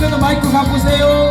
그래도 마이크 가보세요.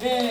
えー